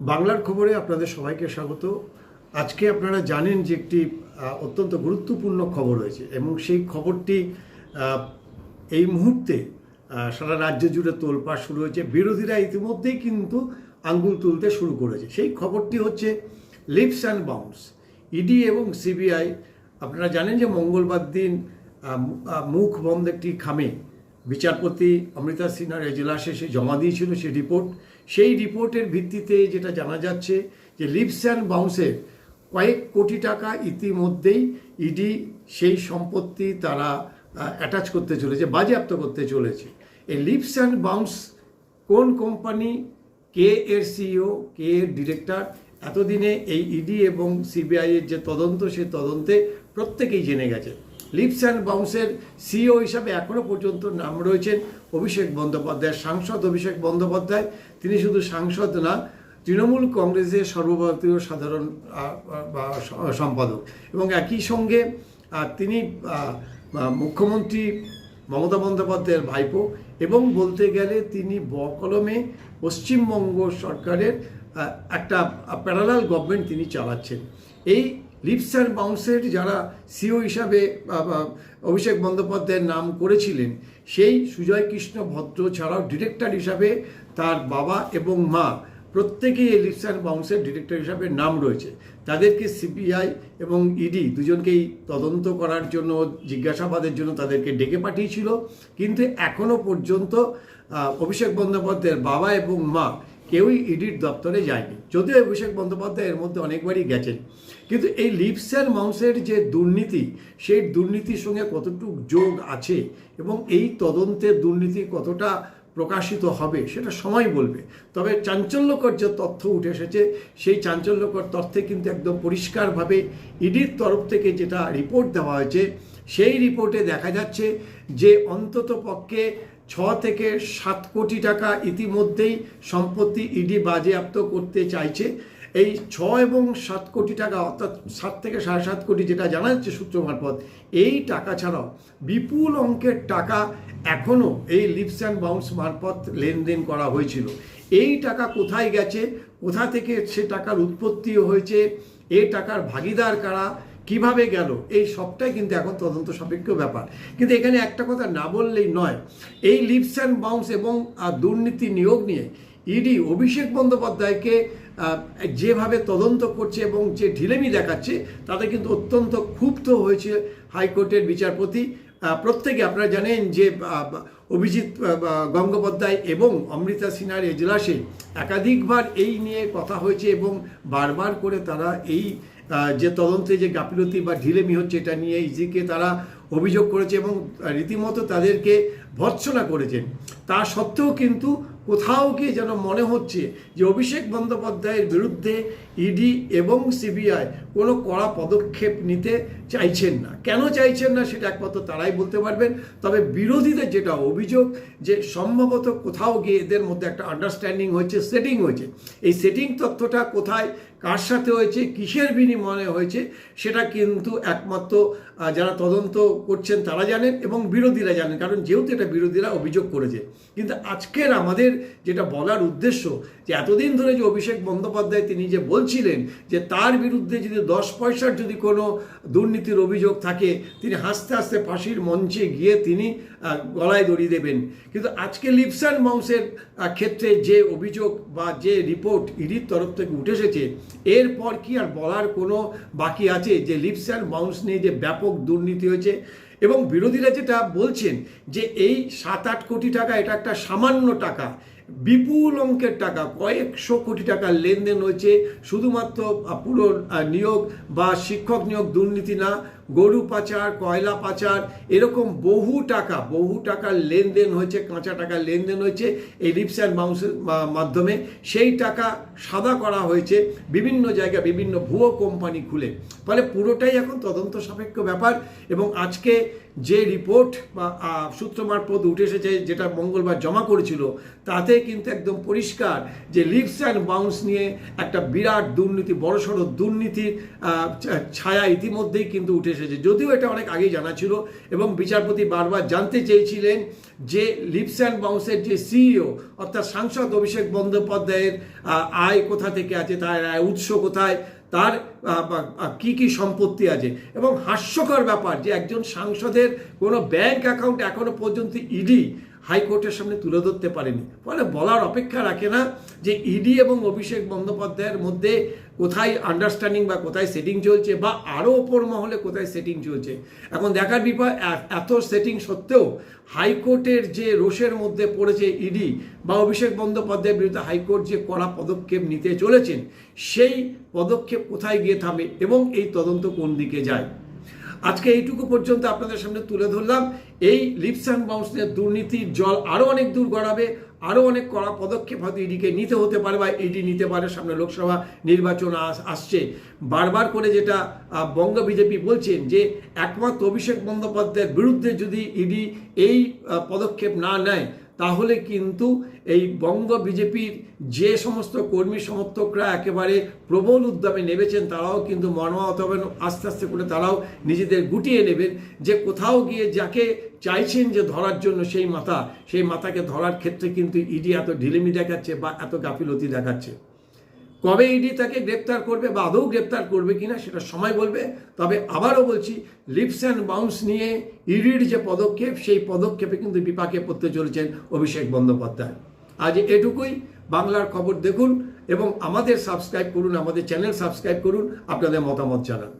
বাংলার খবরে আপনাদের সবাইকে স্বাগত। আজকে আপনারা জানেন যে একটি অত্যন্ত গুরুত্বপূর্ণ খবর হয়েছে এবং সেই খবরটি এই মুহূর্তে সারা রাজ্য জুড়ে তোলপাড় শুরু হয়েছে। বিরোধীরা ইতিমধ্যেই কিন্তু আঙ্গুল তুলতে শুরু করেছে। সেই খবরটি হচ্ছে লিপস অ্যান্ড বাউন্স ইডি এবং সিবিআই আপনারা জানেন যে মঙ্গলবার দিন মুখ বন্ধ একটি খামে। বিচারপতি অমৃতা সিনহার এজলাসে সে জমা দিয়েছিল সেই রিপোর্ট। সেই রিপোর্টের ভিত্তিতে যেটা জানা যাচ্ছে যে লিপস অ্যান্ড বাউন্সের কয়েক কোটি টাকা ইতিমধ্যেই ইডি সেই সম্পত্তি তারা অ্যাটাচ করতে চলেছে, বাজেয়াপ্ত করতে চলেছে। এই লিপস অ্যান্ড বাউন্স কোন কোম্পানি, কে এর সিইও কে এর ডিরেক্টর, এতদিনে এই ইডি এবং সিবিআইয়ের যে তদন্ত, সেই তদন্তে প্রত্যেকেই জেনে গেছে। লিপস অ্যান্ড বাউন্সের সিও হিসাবে এখনও পর্যন্ত নাম রয়েছেন অভিষেক বন্দ্যোপাধ্যায়, সাংসদ অভিষেক বন্দ্যোপাধ্যায়। তিনি শুধু সাংসদ না, তৃণমূল কংগ্রেসের সর্বভারতীয় সাধারণ সম্পাদক। এবং একই সঙ্গে তিনি মুখ্যমন্ত্রী মমতা বন্দ্যোপাধ্যায়ের ভাইপো এবং বলতে গেলে তিনি বকলমে পশ্চিমবঙ্গ সরকারের একটা প্যারালাল গভর্নমেন্ট তিনি চালাচ্ছেন। এই লিপস অ্যান্ড বাউন্সের যারা সিও হিসাবে অভিষেক বন্দ্যোপাধ্যায়ের নাম করেছিলেন, সেই সুজয় কৃষ্ণ ভদ্র ছাড়াও ডিরেক্টর হিসাবে তার বাবা এবং মা, প্রত্যেকেই এই লিপস অ্যান্ড বাউন্সের ডিরেক্টর হিসাবে নাম রয়েছে। তাদেরকে সিবিআই এবং ইডি দুজনকেই তদন্ত করার জন্য, জিজ্ঞাসাবাদের জন্য তাদেরকে ডেকে পাঠিয়েছিল। কিন্তু এখনও পর্যন্ত অভিষেক বন্দ্যোপাধ্যায়ের বাবা এবং মা কেউই ইডির দপ্তরে যায়নি। যদিও অভিষেক বন্দ্যোপাধ্যায় এর মধ্যে অনেকবারই গেছেন। কিন্তু এই লিপস অ্যান্ড মাউসের যে দুর্নীতি, সেই দুর্নীতির সঙ্গে কতটুকু যোগ আছে এবং এই তদন্তের দুর্নীতি কতটা প্রকাশিত হবে, সেটা সময় বলবে। তবে চাঞ্চল্যকর যে তথ্য উঠে এসেছে, সেই চাঞ্চল্যকর তথ্যে কিন্তু একদম পরিষ্কারভাবে ইডির তরফ থেকে যেটা রিপোর্ট দেওয়া হয়েছে, সেই রিপোর্টে দেখা যাচ্ছে যে অন্তত পক্ষে ছ থেকে সাত কোটি টাকা ইতিমধ্যেই সম্পত্তি ইডি বাজেয়াপ্ত করতে চাইছে। এই ছ এবং সাত কোটি টাকা, অর্থাৎ সাত থেকে সাড়ে সাত কোটি যেটা জানা যাচ্ছে সূত্র মারফত, এই টাকা ছাড়াও বিপুল অঙ্কের টাকা এখনও এই লিপস অ্যান্ড বাউন্স মারফত লেনদেন করা হয়েছিল। এই টাকা কোথায় গেছে? কোথা থেকে সে টাকার উৎপত্তি হয়েছে? এ টাকার ভাগিদার কারা? কীভাবে গেল? এই সবটাই কিন্তু এখন তদন্ত সাপেক্ষ ব্যাপার। কিন্তু এখানে একটা কথা না বললেই নয়, এই লিপস অ্যান্ড বাউন্স এবং দুর্নীতি নিয়োগ নিয়ে ইডি অভিষেক বন্দ্যোপাধ্যায়কে যেভাবে তদন্ত করছে এবং যে ঢিলেমি দেখাচ্ছে, তাতে কিন্তু অত্যন্ত ক্ষুব্ধ হয়েছে হাইকোর্টের বিচারপতি। প্রত্যেকে আপনারা জানেন যে অভিজিৎ গঙ্গোপাধ্যায় এবং অমৃতা সিনহার এজলাসে একাধিকবার এই নিয়ে কথা হয়েছে এবং বারবার করে তারা এই যে তদন্তে যে গাফিলতি বা ঢিলেমি হচ্ছে এটা নিয়ে ইজিকে তারা অভিযোগ করেছে এবং রীতিমতো তাদেরকে ভর্ৎসনা করেছেন তা সত্ত্বেও কিন্তু কোথাও গিয়ে যেন মনে হচ্ছে যে অভিষেক বন্দ্যোপাধ্যায়ের বিরুদ্ধে ইডি এবং সিবিআই কোনো কড়া পদক্ষেপ নিতে চাইছেন না। কেন চাইছেন না সেটা একমাত্র তারাই বলতে পারবেন। তবে বিরোধীদের যেটা অভিযোগ যে সম্ভবত কোথাও গিয়ে এদের মধ্যে একটা আন্ডারস্ট্যান্ডিং হয়েছে সেটিং হয়েছে। এই সেটিং তথ্যটা কোথায়, কার সাথে হয়েছে, কিসের বিনিময়ে হয়েছে, সেটা কিন্তু একমাত্র যারা তদন্ত করছেন তারা জানেন এবং বিরোধীরা জানেন। কারণ যেহেতু এটা বিরোধীরা অভিযোগ করেছে। কিন্তু আজকের আমাদের যেটা বলার উদ্দেশ্য যে এতদিন ধরে যে অভিষেক বন্দ্যোপাধ্যায় তিনি যে বলছিলেন যে তার বিরুদ্ধে যদি দশ পয়সার যদি কোনো দুর্নীতির অভিযোগ থাকে, তিনি হাসতে হাসতে ফাঁসির মঞ্চে গিয়ে তিনি গলায় দড়ি দেবেন। কিন্তু আজকে লিপস অ্যান্ড মাউসের ক্ষেত্রে যে অভিযোগ বা যে রিপোর্ট ইডির তরফ থেকে উঠে এসেছে, এরপর কি আর বলার কোনো বাকি আছে যে লিপস অ্যান্ড মাউস নিয়ে যে ব্যাপক দুর্নীতি হয়েছে? এবং বিরোধীরা যেটা বলছেন যে এই সাত আট কোটি টাকা, এটা একটা সামান্য টাকা। বিপুল অঙ্কের টাকা, কয়েকশো কোটি টাকার লেনদেন হয়েছে। শুধুমাত্র পুরো নিয়োগ বা শিক্ষক নিয়োগ দুর্নীতি না, গরু পাচার, কয়লা পাচার, এরকম বহু টাকা, বহু টাকার লেনদেন হয়েছে, কাঁচা টাকার লেনদেন হয়েছে এই লিপস অ্যান্ড বাউন্সের মাধ্যমে। সেই টাকা সাদা করা হয়েছে, বিভিন্ন জায়গায় বিভিন্ন ভুয়ো কোম্পানি খুলে। ফলে পুরোটাই এখন তদন্ত সাপেক্ষ ব্যাপার এবং আজকে যে রিপোর্ট বা সূত্র মারফত উঠে এসেছে, যেটা মঙ্গলবার জমা করেছিল, তাতে কিন্তু একদম পরিষ্কার যে লিপস অ্যান্ড বাউন্স নিয়ে একটা বিরাট দুর্নীতি, বড়সড় দুর্নীতির ছায়া ইতিমধ্যেই কিন্তু উঠে এসেছে। যদিও এটা অনেক আগেই জানা ছিল এবং বিচারপতি বারবার জানতে চেয়েছিলেন যে লিপস অ্যান্ড বাউন্সের যে সিইও অর্থাৎ সাংসদ অভিষেক বন্দ্যোপাধ্যায়ের আয় কোথা থেকে আছে, তার আয় উৎস কোথায়, তার কি কি সম্পত্তি আছে এবং হাস্যকর ব্যাপার যে একজন সাংসদের কোনো ব্যাংক অ্যাকাউন্ট এখনও পর্যন্ত ইডি হাইকোর্টের সামনে তুলে ধরতে পারেনি। ফলে বলার অপেক্ষা রাখে না যে ইডি এবং অভিষেক বন্দ্যোপাধ্যায়ের মধ্যে কোথায় আন্ডারস্ট্যান্ডিং বা কোথায় সেটিং চলছে বা আরও ওপর মহলে কোথায় সেটিং চলছে। এখন দেখার বিষয় এ- এত সেটিং সত্ত্বেও হাইকোর্টের যে রোষের মধ্যে পড়েছে ইডি বা অভিষেক বন্দ্যোপাধ্যায়ের বিরুদ্ধে হাইকোর্ট যে কড়া পদক্ষেপ নিতে চলেছেন, সেই পদক্ষেপ কোথায় গিয়ে থামে এবং এই তদন্ত কোন দিকে যায়? আজকে এইটুকু পর্যন্ত আপনাদের সামনে তুলে ধরলাম। এই লিপস অ্যান্ড বাউন্স নিয়ে দুর্নীতির জল আরও অনেক দূর গড়াবে আরও অনেক কড়া পদক্ষেপ হয়তো ইডিকে নিতে হতে পারে বা ইডি নিতে পারে, সামনে লোকসভা নির্বাচন আস- আসছে। বারবার করে যেটা বঙ্গ বিজেপি বলছেন যে, একমাত্র অভিষেক বন্দ্যোপাধ্যায়ের বিরুদ্ধে যদি ইডি এই পদক্ষেপ না নেয় তাহলে কিন্তু এই বঙ্গ বিজেপির যে সমস্ত কর্মী সমর্থকরা একেবারে প্রবল উদ্যমে নেমেছেন, তারাও কিন্তু মর্মাহত হবেন আস্তে আস্তে করে তারাও নিজেদের গুটিয়ে নেবেন। যে কোথাও গিয়ে যাকে চাইছেন যে ধরার জন্য সেই মাথা, সেই মাথাকে ধরার ক্ষেত্রে কিন্তু ইডি এত ঢিলেমি দেখাচ্ছে বা এত গাফিলতি দেখাচ্ছে। কবে ইডি তাকে গ্রেপ্তার করবে বা আদৌ গ্রেপ্তার করবে কিনা সেটা সময় বলবে। তবে আবারও বলছি লিপস অ্যান্ড বাউন্স নিয়ে ইডির যে পদক্ষেপ, সেই পদক্ষেপে কিন্তু বিপাকে পড়তে চলেছেন অভিষেক বন্দ্যোপাধ্যায়। আজ এটুকুই, বাংলার খবর দেখুন এবং আমাদের সাবস্ক্রাইব করুন, আমাদের চ্যানেল সাবস্ক্রাইব করুন, আপনাদের মতামত জানান।